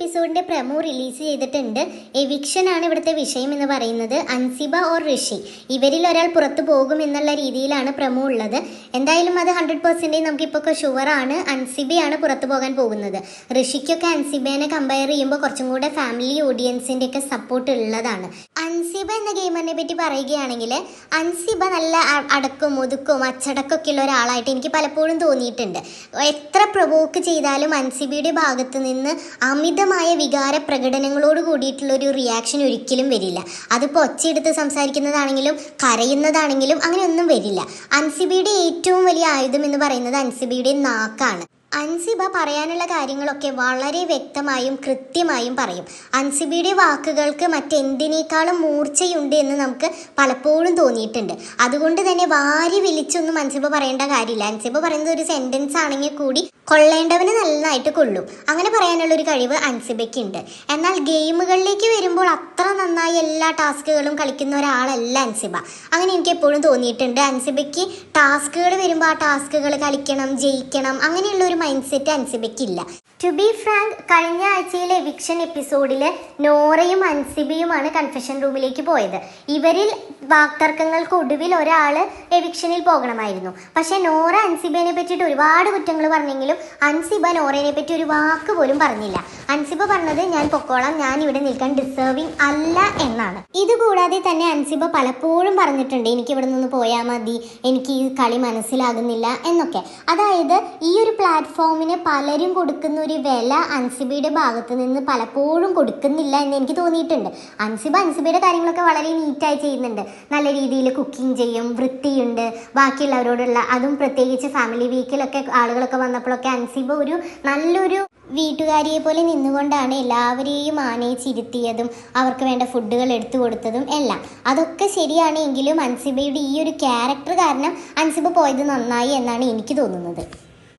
എപ്പിസോഡിന്റെ promo release ചെയ്തിട്ടുണ്ട്. Eviction ആണ് ഇവിടുത്തെ വിഷയം എന്ന് പറയുന്നത്. അൻസിബ ഓർ ഋഷി. ഇവരിൽ ഒരാൾ പുറത്തു പോകും എന്നുള്ള രീതിയിലാണ് പ്രമോ ഉള്ളത്. എന്തായാലും അത് ഹൺഡ്രഡ് പെർസെന്റേജ് നമുക്കിപ്പോൾ ഷുവറാണ് അൻസിബയാണ് പുറത്തു പോകാൻ പോകുന്നത്. ഋഷിക്കൊക്കെ അൻസിബേനെ കമ്പയർ ചെയ്യുമ്പോൾ കുറച്ചും കൂടെ ഫാമിലി ഓഡിയൻസിന്റെ ഒക്കെ സപ്പോർട്ട് ഉള്ളതാണ്. അൻസിബ എന്ന ഗെയിമറിനെ പറ്റി പറയുകയാണെങ്കിൽ അൻസിബ നല്ല അടക്കും ഒതുക്കും അച്ചടക്കമൊക്കെ ഉള്ള ഒരാളായിട്ട് എനിക്ക് പലപ്പോഴും തോന്നിയിട്ടുണ്ട്. എത്ര പ്രൊവോക്ക് ചെയ്താലും അൻസിബയുടെ ഭാഗത്ത് നിന്ന് അമിതമായ വികാര പ്രകടനങ്ങളോട് കൂടിയിട്ടുള്ള ഒരു റിയാക്ഷൻ ഒരിക്കലും വരില്ല. അതിപ്പോൾ ഒച്ചയെടുത്ത് സംസാരിക്കുന്നതാണെങ്കിലും കരയുന്നതാണെങ്കിലും അങ്ങനെയൊന്നും വരില്ല. അൻസിബിയുടെ ഏറ്റവും വലിയ ആയുധം എന്ന് പറയുന്നത് അൻസിബിയുടെ നാക്കാണ്. അൻസിബ പറയാനുള്ള കാര്യങ്ങളൊക്കെ വളരെ വ്യക്തമായും കൃത്യമായും പറയും. അൻസിബയുടെ വാക്കുകൾക്ക് മറ്റെന്തിനേക്കാളും മൂർച്ചയുണ്ട് എന്ന് നമുക്ക് പലപ്പോഴും തോന്നിയിട്ടുണ്ട്. അതുകൊണ്ട് തന്നെ വാരി വിളിച്ചൊന്നും അൻസിബ പറയേണ്ട കാര്യമില്ല. അൻസിബ പറയുന്നത് ഒരു സെന്റൻസ് ആണെങ്കിൽ കൂടി കൊള്ളേണ്ടവന് നന്നായിട്ട് കൊള്ളും. അങ്ങനെ പറയാനുള്ള ഒരു കഴിവ് അൻസിബയ്ക്ക് ഉണ്ട് എന്നാൽ ഗെയിമുകളിലേക്ക് വരുമ്പോൾ അത്ര നന്നായി എല്ലാ ടാസ്കുകളും കളിക്കുന്ന ഒരാളല്ല അൻസിബ. അങ്ങനെ എനിക്ക് എപ്പോഴും തോന്നിയിട്ടുണ്ട്. അൻസിബയ്ക്ക് ടാസ്കുകൾ വരുമ്പോൾ ആ ടാസ്കുകൾ കളിക്കണം ജയിക്കണം അങ്ങനെയുള്ള ഒരു മൈൻഡ് സെറ്റ് അൻസിബയ്ക്കില്ല ടു ബി ഫ്രാങ്ക് കഴിഞ്ഞ ആഴ്ചയിലെ എവിക്ഷൻ എപ്പിസോഡിൽ നോറയും അൻസിബയുമാണ് കൺഫെഷൻ റൂമിലേക്ക് പോയത്. ഇവരിൽ വാക്തർക്കങ്ങൾക്ക് ഒടുവിൽ ഒരാൾ എവിക്ഷനിൽ പോകണമായിരുന്നു. പക്ഷേ നോറ അൻസിബയെ പറ്റിയിട്ട് ഒരുപാട് കുറ്റങ്ങൾ പറഞ്ഞെങ്കിലും അൻസിബ നോറയെ പറ്റി ഒരു വാക്ക് പോലും പറഞ്ഞില്ല. അൻസിബ പറഞ്ഞത് ഞാൻ പൊക്കോളാം ഞാൻ ഇവിടെ നിൽക്കാൻ ഡിസേർവിങ് അല്ല എന്നാണ്. ഇതുകൂടാതെ തന്നെ അൻസിബ പലപ്പോഴും പറഞ്ഞിട്ടുണ്ട് എനിക്ക് ഇവിടെ നിന്ന് പോയാൽ മതി എനിക്ക് ഈ കളി മനസ്സിലാകുന്നില്ല എന്നൊക്കെ. അതായത് ഈ ഒരു പ്ലാറ്റ്ഫോമിന് പലരും കൊടുക്കുന്ന ഒരു വില അൻസിബയുടെ ഭാഗത്ത് നിന്ന് പലപ്പോഴും കൊടുക്കുന്നില്ല എന്ന് എനിക്ക് തോന്നിയിട്ടുണ്ട്. അൻസിബ അൻസിബയുടെ കാര്യങ്ങളൊക്കെ വളരെ നീറ്റായി ചെയ്യുന്നുണ്ട്. നല്ല രീതിയിൽ കുക്കിംഗ് ചെയ്യും വൃത്തിയുണ്ട്. ബാക്കിയുള്ളവരോടുള്ള അതും പ്രത്യേകിച്ച് ഫാമിലി വീക്കിലൊക്കെ ആളുകളൊക്കെ വന്നപ്പോഴൊക്കെ അൻസിബ ഒരു നല്ലൊരു വീട്ടുകാരിയെ പോലെ നിന്നുകൊണ്ടാണ് എല്ലാവരെയും ആനയിച്ചിരുത്തിയതും അവർക്ക് വേണ്ട ഫുഡുകൾ എടുത്തു കൊടുത്തതും എല്ലാം. അതൊക്കെ ശരിയാണ് എങ്കിലും അൻസിബയുടെ ഈ ഒരു ക്യാരക്ടർ കാരണം അൻസിബ പോയത് നന്നായി എന്നാണ് എനിക്ക് തോന്നുന്നത്.